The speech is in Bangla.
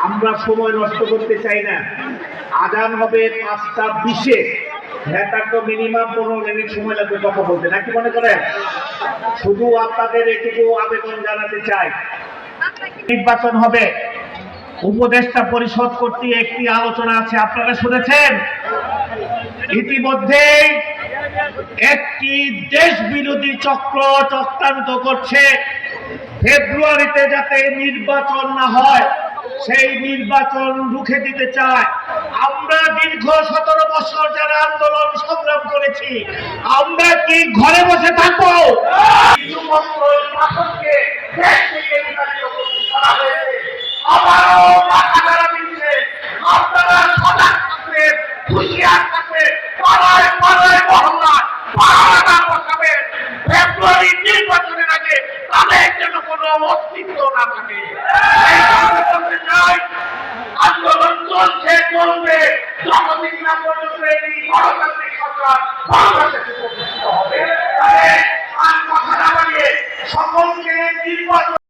আমরা সময় নষ্ট করতে চাই না। আজান হবে পাঁচটা বিশে। হ্যাঁ তার তো মিনিমাম পনেরো মিনিট সময় লাগবে কথা বলতে। নাকি মনে করেন? শুধু আপনাদের এটুকু আবেদন জানাতে চাই। নির্বাচন হবে। উপদেষ্টা পরিষদ কর্তৃক একটি আলোচনা আছে। আপনারা শুনেছেন? ইতিমধ্যেই একটি দেশ বিরোধী চক্র চক্রান্ত করছে। ফেব্রুয়ারিতে যাতে নির্বাচন না হয় সেই নির্বাচন রুখে দিতে চায়। আমরা দীর্ঘ সতেরো বছর যারা আন্দোলন সংগ্রাম করেছি, আমরা কি ঘরে বসে থাকব? নির্বাচনের আগে তাদের যেন কোনো অস্তিত্ব না থাকে। চলবে যতদিন না পর্যন্ত এই হবে। সকলকে নির্বাচন